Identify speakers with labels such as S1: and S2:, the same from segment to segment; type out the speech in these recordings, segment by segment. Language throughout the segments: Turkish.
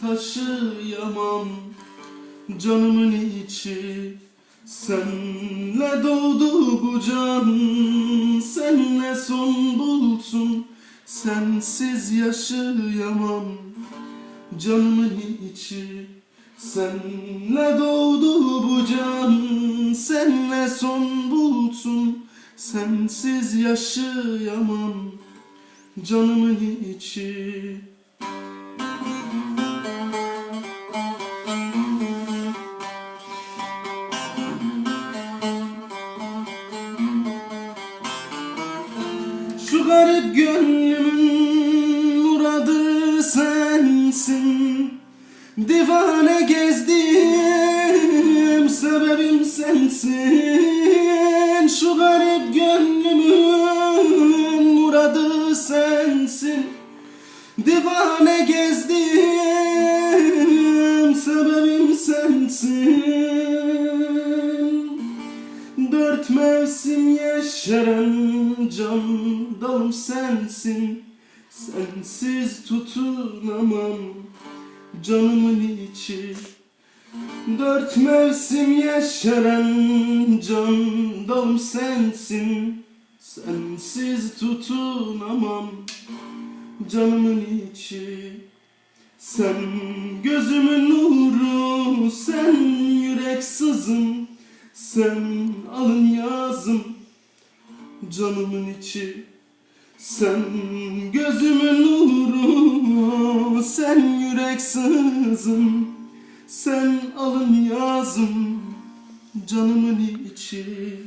S1: taşıyamam Canımın içi. Senle doğdu bu can Senle son bulsun. Sensiz yaşayamam Canımın içi. Senle doğdu bu can Senle son bulsun. Sensiz yaşayamam Canımın içi garip gönlümün muradı sensin. Divane gezdim sebebim sensin. Şu garip gönlümün muradı sensin. Divane gezdim sebebim sensin mevsim yeşeren can dalım sensin. Sensiz tutunamam canımın içi. Dört mevsim yeşeren can dalım sensin. Sensiz tutunamam canımın içi. Sen gözümün nuru, sen yürek sızım Sen alın yazım canımın içi. Sen gözümün nuru, sen yürek sızım. Sen alın yazım canımın içi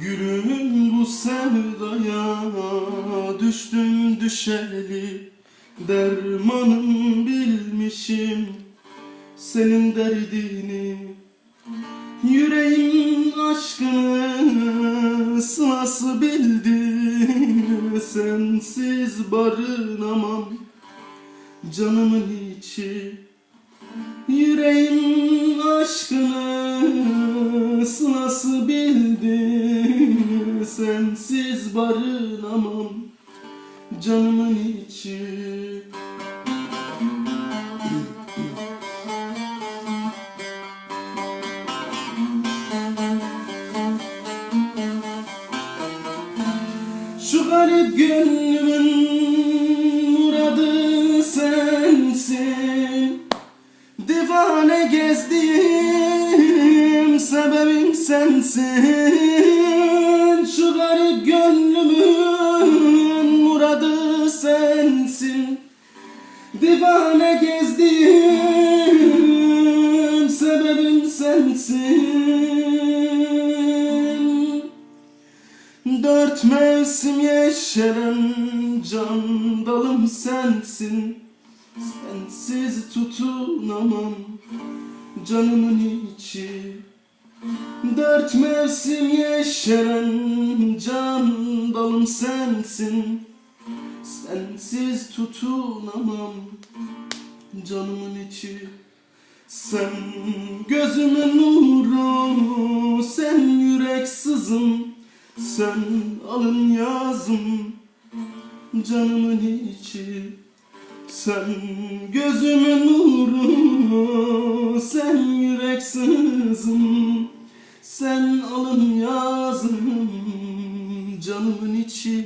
S1: Gülüm bu sevdaya düştüm düşeli Dermanım bilmişim senin derdini. Yüreğim aşkını sılası bildi Sensiz barınamam canımın içi. Yüreğim aşkını Sensiz barınamam canımın içi. Şu garip gönlümün muradı sensin. Divane gezdim sebebim sensin gönlümün muradı sensin. Divane gezdim sebebim sensin. Dört mevsim yeşeren can dalım sensin. Sensiz tutunamam canımın içi Dört mevsim yeşeren can dalım sensin. Sensiz tutunamam canımın içi. Sen gözümün nuru, sen yürek sızım. Sen alın yazım canımın içi sen gözümün nuru, sen yürek sızım, sen alın yazım canımın içi.